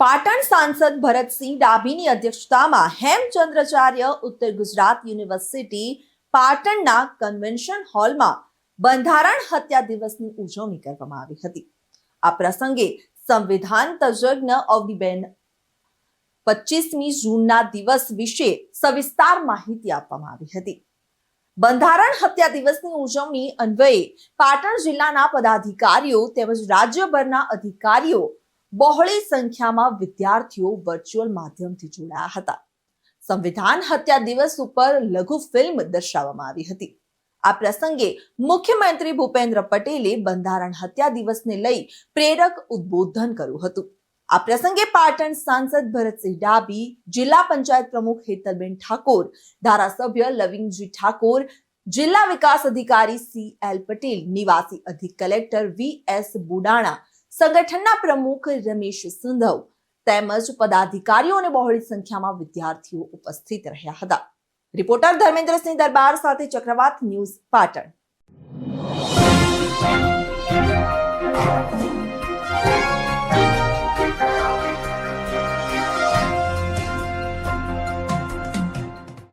પાટણ સાંસદ ભરતસિંહ ડાભીની અધ્યક્ષતામાં હેમચંદ્રાચાર્ય ઉત્તર ગુજરાત યુનિવર્સિટી પાટણના કન્વેન્શન હોલમાં બંધારણ હત્યા દિવસની ઉજવણી કરવામાં આવી હતી. આ પ્રસંગે સંવિધાન તજજ્ઞ અવનીબેન પચીસમી જૂનના દિવસ વિશે સવિસ્તાર માહિતી આપવામાં આવી હતી. બંધારણ હત્યા દિવસની ઉજવણી અન્વયે પાટણ જિલ્લાના પદાધિકારીઓ તેમજ રાજ્યભરના અધિકારીઓ બહોળી સંખ્યામાં વિદ્યાર્થીઓ વર્ચ્યુઅલ માધ્યમથી જોડાયા હતા. સંવિધાન હત્યા દિવસ ઉપર લઘુ ફિલ્મ દર્શાવવામાં આવી હતી. આ પ્રસંગે મુખ્યમંત્રી ભૂપેન્દ્ર પટેલે બંધારણ હત્યા દિવસને લઈ પ્રેરક ઉદ્બોધન કર્યું હતું. આ પ્રસંગે પાટણ સાંસદ ભરતસિંહ ડાબી જિલ્લા પંચાયત પ્રમુખ હેતલબેન ઠાકોર, ધારાસભ્ય લવિંગજી ઠાકોર, જિલ્લા વિકાસ અધિકારી સી એલ પટેલ, નિવાસી અધિક કલેક્ટર વી એસ બુડાણા સંગઠનના પ્રમુખ રમેશ સિંધવ તેમજ પદાધિકારીઓ અને બહોળી સંખ્યામાં વિદ્યાર્થીઓ ઉપસ્થિત રહ્યા હતા. રિપોર્ટર ધર્મેન્દ્રસિંહ દરબાર સાથે ચક્રવાત ન્યૂઝ પાટણ.